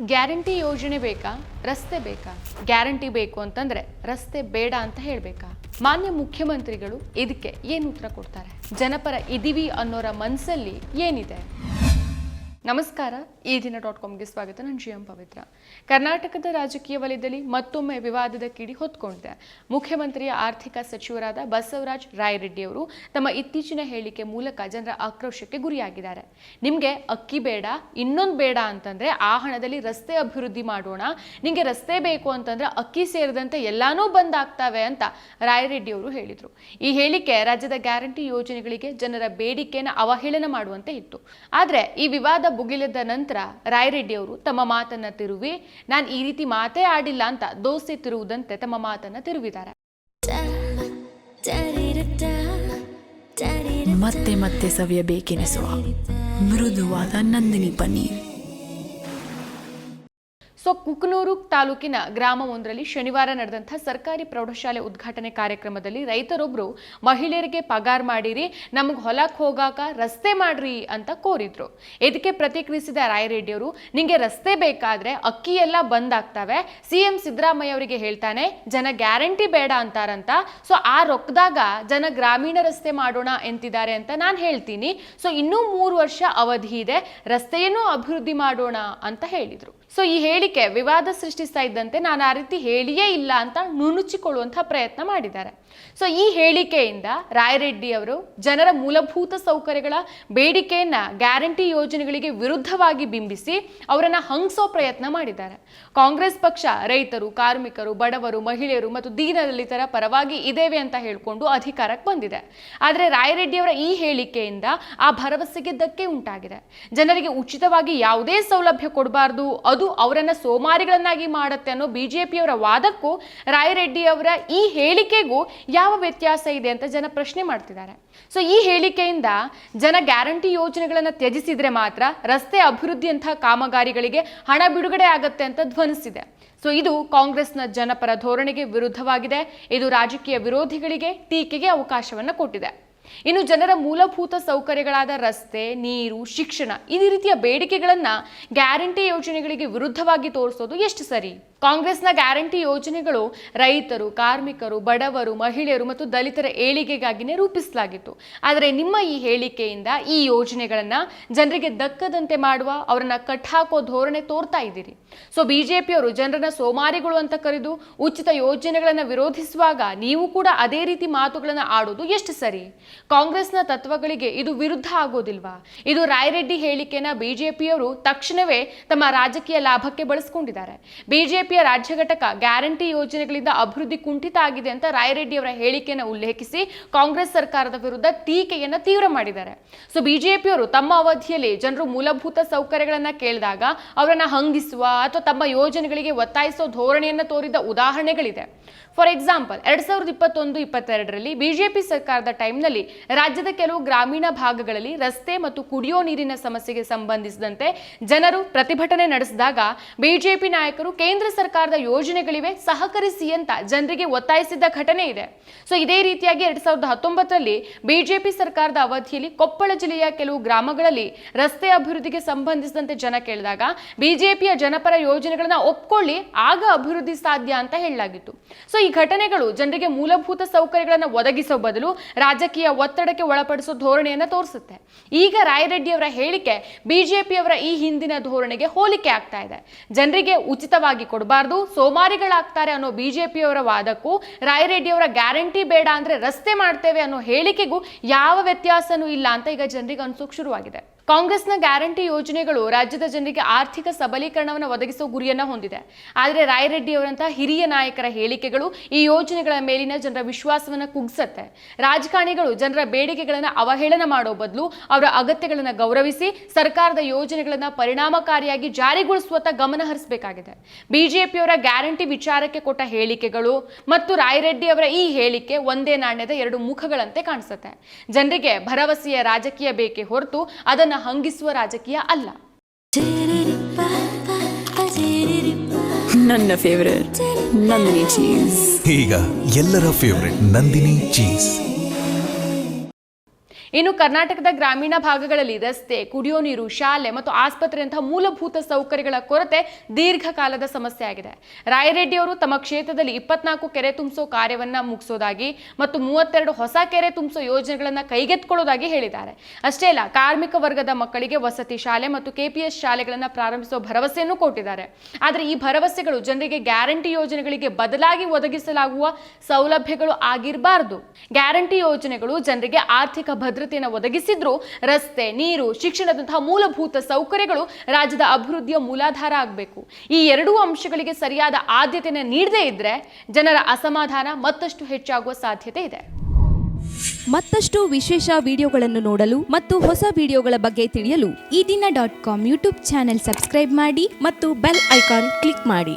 Guarantee ಯೋಜನೆ ಬೇಕಾ? ರಸ್ತೆ ಬೇಕಾ? ಗ್ಯಾರಂಟಿ ಬೇಕು ಅಂತಂದ್ರೆ ರಸ್ತೆ ಬೇಡ ಅಂತ ಹೇಳ್ಬೇಕಾ? ಮಾನ್ಯ ಮುಖ್ಯಮಂತ್ರಿಗಳು ಇದಕ್ಕೆ ಏನು ಉತ್ತರ ಕೊಡ್ತಾರೆ? ಜನಪರ ಇದೀವಿ ಅನ್ನೋರ ಮನಸ್ಸಲ್ಲಿ ಏನಿದೆ? ನಮಸ್ಕಾರ, ಈ ದಿನ ಡಾಟ್ ಕಾಮ್ಗೆ ಸ್ವಾಗತ. ನಾನು ಜಿ ಎಂ ಪವಿತ್ರ. ಕರ್ನಾಟಕದ ರಾಜಕೀಯ ವಲಯದಲ್ಲಿ ಮತ್ತೊಮ್ಮೆ ವಿವಾದದ ಕಿಡಿ ಹೊತ್ಕೊಂಡಿದೆ ಮುಖ್ಯಮಂತ್ರಿಯ ಆರ್ಥಿಕ ಸಚಿವರಾದ ಬಸವರಾಜ್ ರಾಯರೆಡ್ಡಿ ಅವರು ತಮ್ಮ ಇತ್ತೀಚಿನ ಹೇಳಿಕೆ ಮೂಲಕ ಜನರ ಆಕ್ರೋಶಕ್ಕೆ ಗುರಿಯಾಗಿದ್ದಾರೆ. ನಿಮಗೆ ಅಕ್ಕಿ ಬೇಡ, ಇನ್ನೊಂದು ಬೇಡ ಅಂತಂದ್ರೆ ಆ ಹಣದಲ್ಲಿ ರಸ್ತೆ ಅಭಿವೃದ್ಧಿ ಮಾಡೋಣ, ನಿಮಗೆ ರಸ್ತೆ ಬೇಕು ಅಂತಂದ್ರೆ ಅಕ್ಕಿ ಸೇರಿದಂತೆ ಎಲ್ಲಾನೂ ಬಂದ್ ಆಗ್ತವೆ ಅಂತ ರಾಯರೆಡ್ಡಿಯವರು ಹೇಳಿದರು. ಈ ಹೇಳಿಕೆ ರಾಜ್ಯದ ಗ್ಯಾರಂಟಿ ಯೋಜನೆಗಳಿಗೆ ಜನರ ಬೇಡಿಕೆಯನ್ನು ಅವಹೇಳನ ಮಾಡುವಂತೆ ಇತ್ತು. ಆದರೆ ಈ ವಿವಾದ ಭುಗಿಲಿದ ನಂತರ ರಾಯರೆಡ್ಡಿ ಅವರು ತಮ್ಮ ಮಾತನ್ನ ತಿರುವಿ, ನಾನು ಈ ರೀತಿ ಮಾತೇ ಆಡಿಲ್ಲ ಅಂತ ದೋಸೆ ತಿರುವುದಂತೆ ತಮ್ಮ ಮಾತನ್ನ ತಿರುವಿದ್ದಾರೆ. ಮತ್ತೆ ಮತ್ತೆ ಸವಿಯಬೇಕೆನಿಸುವ ಮೃದುವಾದ ನಂದಿನಿ ಪನ್ನೀರ್. ಸೊ ಕುಕನೂರು ತಾಲೂಕಿನ ಗ್ರಾಮವೊಂದರಲ್ಲಿ ಶನಿವಾರ ನಡೆದಂಥ ಸರ್ಕಾರಿ ಪ್ರೌಢಶಾಲೆ ಉದ್ಘಾಟನೆ ಕಾರ್ಯಕ್ರಮದಲ್ಲಿ ರೈತರೊಬ್ಬರು ಮಹಿಳೆಯರಿಗೆ ಪಗಾರ್ ಮಾಡಿರಿ, ನಮಗೆ ಹೊಲಕ್ಕೆ ಹೋಗಾಕ ರಸ್ತೆ ಮಾಡ್ರಿ ಅಂತ ಕೋರಿದ್ರು. ಇದಕ್ಕೆ ಪ್ರತಿಕ್ರಿಯಿಸಿದ ರಾಯರೆಡ್ಡಿ ಅವರು ನಿಂಗೆ ರಸ್ತೆ ಬೇಕಾದ್ರೆ ಅಕ್ಕಿ ಎಲ್ಲ ಬಂದ್ ಆಗ್ತವೆ ಸಿ ಎಂ ಸಿದ್ದರಾಮಯ್ಯ ಅವರಿಗೆ ಹೇಳ್ತಾನೆ, ಜನ ಗ್ಯಾರಂಟಿ ಬೇಡ ಅಂತಾರಂತ. ಸೊ ಆ ರೊಕ್ಕದಾಗ ಜನ ಗ್ರಾಮೀಣ ರಸ್ತೆ ಮಾಡೋಣ ಎಂತಿದ್ದಾರೆ ಅಂತ ನಾನು ಹೇಳ್ತೀನಿ. ಸೊ ಇನ್ನೂ ಮೂರು ವರ್ಷ ಅವಧಿ ಇದೆ, ರಸ್ತೆಯನ್ನು ಅಭಿವೃದ್ಧಿ ಮಾಡೋಣ ಅಂತ ಹೇಳಿದರು. ಸೊ ಈ ಹೇಳಿಕೆ ವಿವಾದ ಸೃಷ್ಟಿಸ್ತಾ ಇದ್ದಂತೆ ನಾನು ಆ ರೀತಿ ಹೇಳಿಯೇ ಇಲ್ಲ ಅಂತ ನುಣುಚಿಕೊಳ್ಳುವಂತಹ ಪ್ರಯತ್ನ ಮಾಡಿದ್ದಾರೆ. ಸೊ ಈ ಹೇಳಿಕೆಯಿಂದ ರಾಯರೆಡ್ಡಿ ಅವರು ಜನರ ಮೂಲಭೂತ ಸೌಕರ್ಯಗಳ ಬೇಡಿಕೆಯನ್ನ ಗ್ಯಾರಂಟಿ ಯೋಜನೆಗಳಿಗೆ ವಿರುದ್ಧವಾಗಿ ಬಿಂಬಿಸಿ ಅವರನ್ನ ಹಂಗಸೋ ಪ್ರಯತ್ನ ಮಾಡಿದ್ದಾರೆ. ಕಾಂಗ್ರೆಸ್ ಪಕ್ಷ ರೈತರು, ಕಾರ್ಮಿಕರು, ಬಡವರು, ಮಹಿಳೆಯರು ಮತ್ತು ದೀನದಲಿತರ ಪರವಾಗಿ ಇದ್ದೇವೆ ಅಂತ ಹೇಳಿಕೊಂಡು ಅಧಿಕಾರಕ್ಕೆ ಬಂದಿದೆ. ಆದರೆ ರಾಯರೆಡ್ಡಿಯವರ ಈ ಹೇಳಿಕೆಯಿಂದ ಆ ಭರವಸೆಗೆ ಧಕ್ಕೆ ಉಂಟಾಗಿದೆ. ಜನರಿಗೆ ಉಚಿತವಾಗಿ ಯಾವುದೇ ಸೌಲಭ್ಯ ಕೊಡಬಾರದು, ಅದು ಅವರನ್ನ ಸೋಮಾರಿಗಳನ್ನಾಗಿ ಮಾಡುತ್ತೆ ಅನ್ನೋ ಬಿಜೆಪಿಯವರ ವಾದಕ್ಕೂ ರಾಯರೆಡ್ಡಿ ಅವರ ಈ ಹೇಳಿಕೆಗೂ ಯಾವ ವ್ಯತ್ಯಾಸ ಇದೆ ಅಂತ ಜನ ಪ್ರಶ್ನೆ ಮಾಡ್ತಿದ್ದಾರೆ. ಸೊ ಈ ಹೇಳಿಕೆಯಿಂದ ಜನ ಗ್ಯಾರಂಟಿ ಯೋಜನೆಗಳನ್ನು ತ್ಯಜಿಸಿದ್ರೆ ಮಾತ್ರ ರಸ್ತೆ ಅಭಿವೃದ್ಧಿಯಂತಹ ಕಾಮಗಾರಿಗಳಿಗೆ ಹಣ ಬಿಡುಗಡೆ ಆಗತ್ತೆ ಅಂತ ಧ್ವನಿಸಿದೆ. ಸೊ ಇದು ಕಾಂಗ್ರೆಸ್ನ ಜನಪರ ಧೋರಣೆಗೆ ವಿರುದ್ಧವಾಗಿದೆ. ಇದು ರಾಜಕೀಯ ವಿರೋಧಿಗಳಿಗೆ ಟೀಕೆಗೆ ಅವಕಾಶವನ್ನು ಕೊಟ್ಟಿದೆ. ಇನ್ನು ಜನರ ಮೂಲಭೂತ ಸೌಕರ್ಯಗಳಾದ ರಸ್ತೆ, ನೀರು, ಶಿಕ್ಷಣ, ಈ ರೀತಿಯ ಬೇಡಿಕೆಗಳನ್ನು ಗ್ಯಾರಂಟಿ ಯೋಜನೆಗಳಿಗೆ ವಿರುದ್ಧವಾಗಿ ತೋರಿಸೋದು ಎಷ್ಟು ಸರಿ? ಕಾಂಗ್ರೆಸ್ನ ಗ್ಯಾರಂಟಿ ಯೋಜನೆಗಳು ರೈತರು, ಕಾರ್ಮಿಕರು, ಬಡವರು, ಮಹಿಳೆಯರು ಮತ್ತು ದಲಿತರ ಏಳಿಗೆಗಾಗಿನೇ ರೂಪಿಸಲಾಗಿತ್ತು. ಆದರೆ ನಿಮ್ಮ ಈ ಹೇಳಿಕೆಯಿಂದ ಈ ಯೋಜನೆಗಳನ್ನ ಜನರಿಗೆ ದಕ್ಕದಂತೆ ಮಾಡುವ, ಅವರನ್ನ ಕಟ್ಟಾಕೋ ಧೋರಣೆ ತೋರ್ತಾ ಇದ್ದೀರಿ. ಸೊ ಬಿಜೆಪಿಯವರು ಜನರನ್ನ ಸೋಮಾರಿಗಳು ಅಂತ ಕರೆದು ಉಚಿತ ಯೋಜನೆಗಳನ್ನ ವಿರೋಧಿಸುವಾಗ ನೀವು ಕೂಡ ಅದೇ ರೀತಿ ಮಾತುಗಳನ್ನ ಆಡೋದು ಎಷ್ಟು ಸರಿ? ಕಾಂಗ್ರೆಸ್ನ ತತ್ವಗಳಿಗೆ ಇದು ವಿರುದ್ಧ ಆಗೋದಿಲ್ವಾ? ಇದು ರಾಯರೆಡ್ಡಿ ಹೇಳಿಕೆನ ಬಿಜೆಪಿಯವರು ತಕ್ಷಣವೇ ತಮ್ಮ ರಾಜಕೀಯ ಲಾಭಕ್ಕೆ ಬಳಸ್ಕೊಂಡಿದ್ದಾರೆ. ಬಿಜೆಪಿಯ ರಾಜ್ಯ ಘಟಕ ಗ್ಯಾರಂಟಿ ಯೋಜನೆಗಳಿಂದ ಅಭಿವೃದ್ಧಿ ಕುಂಠಿತ ಆಗಿದೆ ಅಂತ ರಾಯರೆಡ್ಡಿ ಅವರ ಹೇಳಿಕೆಯನ್ನು ಉಲ್ಲೇಖಿಸಿ ಕಾಂಗ್ರೆಸ್ ಸರ್ಕಾರದ ವಿರುದ್ಧ ಟೀಕೆಯನ್ನು ತೀವ್ರ ಮಾಡಿದ್ದಾರೆ. ಸೊ, ಬಿಜೆಪಿಯವರು ತಮ್ಮ ಅವಧಿಯಲ್ಲಿ ಜನರು ಮೂಲಭೂತ ಸೌಕರ್ಯಗಳನ್ನ ಕೇಳಿದಾಗ ಅವರನ್ನ ಹಂಗಿಸುವ ಅಥವಾ ತಮ್ಮ ಯೋಜನೆಗಳಿಗೆ ಒತ್ತಾಯಿಸೋ ಧೋರಣೆಯನ್ನು ತೋರಿದ ಉದಾಹರಣೆಗಳಿದೆ. ಫಾರ್ ಎಕ್ಸಾಂಪಲ್, ಎರಡ್ ಸಾವಿರದ ಇಪ್ಪತ್ತೊಂದು, ಇಪ್ಪತ್ತೆರಡರಲ್ಲಿ ಬಿಜೆಪಿ ಸರ್ಕಾರದ ಟೈಮ್ನಲ್ಲಿ ರಾಜ್ಯದ ಕೆಲವು ಗ್ರಾಮೀಣ ಭಾಗಗಳಲ್ಲಿ ರಸ್ತೆ ಮತ್ತು ಕುಡಿಯೋ ನೀರಿನ ಸಮಸ್ಯೆಗೆ ಸಂಬಂಧಿಸಿದಂತೆ ಜನರು ಪ್ರತಿಭಟನೆ ನಡೆಸಿದಾಗ ಬಿಜೆಪಿ ನಾಯಕರು ಕೇಂದ್ರ ಸರ್ಕಾರದ ಯೋಜನೆಗಳಿವೆ, ಸಹಕರಿಸಿ ಅಂತ ಜನರಿಗೆ ಒತ್ತಾಯಿಸಿದ್ದ ಘಟನೆ ಇದೆ. ಸೊ ಇದೇ ರೀತಿಯಾಗಿ ಎರಡ್ ಸಾವಿರದ ಹತ್ತೊಂಬತ್ತರಲ್ಲಿ ಬಿಜೆಪಿ ಸರ್ಕಾರದ ಅವಧಿಯಲ್ಲಿ ಕೊಪ್ಪಳ ಜಿಲ್ಲೆಯ ಕೆಲವು ಗ್ರಾಮಗಳಲ್ಲಿ ರಸ್ತೆ ಅಭಿವೃದ್ಧಿಗೆ ಸಂಬಂಧಿಸಿದಂತೆ ಜನ ಕೇಳಿದಾಗ, ಬಿಜೆಪಿಯ ಜನಪರ ಯೋಜನೆಗಳನ್ನ ಒಪ್ಕೊಳ್ಳಿ, ಆಗ ಅಭಿವೃದ್ಧಿ ಸಾಧ್ಯ ಅಂತ ಹೇಳಲಾಗಿತ್ತು. ಸೊ ಈ ಘಟನೆಗಳು ಜನರಿಗೆ ಮೂಲಭೂತ ಸೌಕರ್ಯಗಳನ್ನು ಒದಗಿಸೋ ಬದಲು ರಾಜಕೀಯ ಒತ್ತಡಕ್ಕೆ ಒಳಪಡಿಸೋ ಧೋರಣೆಯನ್ನ ತೋರಿಸುತ್ತೆ. ಈಗ ರಾಯರೆಡ್ಡಿ ಅವರ ಹೇಳಿಕೆ ಬಿಜೆಪಿಯವರ ಈ ಹಿಂದಿನ ಧೋರಣೆಗೆ ಹೋಲಿಕೆ ಆಗ್ತಾ ಇದೆ. ಜನರಿಗೆ ಉಚಿತವಾಗಿ ಕೊಡಬಾರ್ದು ಸೋಮಾರಿಗಳಾಗ್ತಾರೆ ಅನ್ನೋ ಬಿಜೆಪಿಯವರ ವಾದಕ್ಕೂ, ರಾಯರೆಡ್ಡಿಯವರ ಗ್ಯಾರಂಟಿ ಬೇಡ ಅಂದ್ರೆ ರಸ್ತೆ ಮಾಡ್ತೇವೆ ಅನ್ನೋ ಹೇಳಿಕೆಗೂ ಯಾವ ವ್ಯತ್ಯಾಸನೂ ಇಲ್ಲ ಅಂತ ಈಗ ಜನರಿಗೆ ಅನ್ಸೋಕ್ ಶುರುವಾಗಿದೆ. ಕಾಂಗ್ರೆಸ್ನ ಗ್ಯಾರಂಟಿ ಯೋಜನೆಗಳು ರಾಜ್ಯದ ಜನರಿಗೆ ಆರ್ಥಿಕ ಸಬಲೀಕರಣವನ್ನು ಒದಗಿಸುವ ಗುರಿಯನ್ನ ಹೊಂದಿದೆ. ಆದರೆ ರಾಯರೆಡ್ಡಿ ಅವರಂತಹ ಹಿರಿಯ ನಾಯಕರ ಹೇಳಿಕೆಗಳು ಈ ಯೋಜನೆಗಳ ಮೇಲಿನ ಜನರ ವಿಶ್ವಾಸವನ್ನು ಕುಗ್ಸತ್ತೆ. ರಾಜಕಾರಣಿಗಳು ಜನರ ಬೇಡಿಕೆಗಳನ್ನು ಅವಹೇಳನ ಮಾಡೋ ಬದಲು ಅವರ ಅಗತ್ಯಗಳನ್ನು ಗೌರವಿಸಿ ಸರ್ಕಾರದ ಯೋಜನೆಗಳನ್ನು ಪರಿಣಾಮಕಾರಿಯಾಗಿ ಜಾರಿಗೊಳಿಸುವತ್ತ ಗಮನ ಹರಿಸಬೇಕಾಗಿದೆ. ಬಿಜೆಪಿಯವರ ಗ್ಯಾರಂಟಿ ವಿಚಾರಕ್ಕೆ ಕೊಟ್ಟ ಹೇಳಿಕೆಗಳು ಮತ್ತು ರಾಯರೆಡ್ಡಿ ಅವರ ಈ ಹೇಳಿಕೆ ಒಂದೇ ನಾಣ್ಯದ ಎರಡು ಮುಖಗಳಂತೆ ಕಾಣಿಸುತ್ತೆ. ಜನರಿಗೆ ಭರವಸೆಯ ರಾಜಕೀಯ ಬೇಕೆ ಹೊರತು ಅದನ್ನು ಹಂಗಿಸುವ ರಾಜಕೀಯ ಅಲ್ಲ. ನನ್ನ ಫೇವರೇಟ್ ನಂದಿನಿ ಚೀಸ್ ಈಗ ಎಲ್ಲರ ಫೇವ್ರೆಟ್ ನಂದಿನಿ ಚೀಸ್ ಇನ್ನು ಕರ್ನಾಟಕದ ಗ್ರಾಮೀಣ ಭಾಗಗಳಲ್ಲಿ ರಸ್ತೆ, ಕುಡಿಯೋ ನೀರು, ಶಾಲೆ ಮತ್ತು ಆಸ್ಪತ್ರೆಯಂತಹ ಮೂಲಭೂತ ಸೌಕರ್ಯಗಳ ಕೊರತೆ ದೀರ್ಘಕಾಲದ ಸಮಸ್ಯೆ ಆಗಿದೆ. ರಾಯರೆಡ್ಡಿ ಅವರು ತಮ್ಮ ಕ್ಷೇತ್ರದಲ್ಲಿ ಇಪ್ಪತ್ನಾಲ್ಕು ಕೆರೆ ತುಂಬಿಸೋ ಕಾರ್ಯವನ್ನ ಮುಗಿಸೋದಾಗಿ ಮತ್ತು ಮೂವತ್ತೆರಡು ಹೊಸ ಕೆರೆ ತುಂಬಿಸೋ ಯೋಜನೆಗಳನ್ನ ಕೈಗೆತ್ತಿಕೊಳ್ಳೋದಾಗಿ ಹೇಳಿದ್ದಾರೆ. ಅಷ್ಟೇ ಅಲ್ಲ, ಕಾರ್ಮಿಕ ವರ್ಗದ ಮಕ್ಕಳಿಗೆ ವಸತಿ ಶಾಲೆ ಮತ್ತು ಕೆಪಿಎಸ್ ಶಾಲೆಗಳನ್ನ ಪ್ರಾರಂಭಿಸುವ ಭರವಸೆಯನ್ನು ಕೊಟ್ಟಿದ್ದಾರೆ. ಆದರೆ ಈ ಭರವಸೆಗಳು ಜನರಿಗೆ ಗ್ಯಾರಂಟಿ ಯೋಜನೆಗಳಿಗೆ ಬದಲಾಗಿ ಒದಗಿಸಲಾಗುವ ಸೌಲಭ್ಯಗಳು ಆಗಿರಬಾರದು. ಗ್ಯಾರಂಟಿ ಯೋಜನೆಗಳು ಜನರಿಗೆ ಆರ್ಥಿಕ ಭದ್ರತೆಯನ್ನು ಒದಗಿಸಿದ್ರು ರಸ್ತೆ, ನೀರು, ಶಿಕ್ಷಣದಂತಹ ಮೂಲಭೂತ ಸೌಕರ್ಯಗಳು ರಾಜ್ಯದ ಅಭಿವೃದ್ಧಿಯ ಮೂಲಾಧಾರ ಆಗಬೇಕು. ಈ ಎರಡೂ ಅಂಶಗಳಿಗೆ ಸರಿಯಾದ ಆದ್ಯತೆಯನ್ನು ನೀಡದೇ ಇದ್ರೆ ಜನರ ಅಸಮಾಧಾನ ಮತ್ತಷ್ಟು ಹೆಚ್ಚಾಗುವ ಸಾಧ್ಯತೆ ಇದೆ. ಮತ್ತಷ್ಟು ವಿಶೇಷ ವಿಡಿಯೋಗಳನ್ನು ನೋಡಲು ಮತ್ತು ಹೊಸ ವಿಡಿಯೋಗಳ ಬಗ್ಗೆ ತಿಳಿಯಲು ಈ ದಿನ dot com YouTube channel subscribe ಮಾಡಿ ಮತ್ತು ಬೆಲ್ ಐಕಾನ್ ಕ್ಲಿಕ್ ಮಾಡಿ.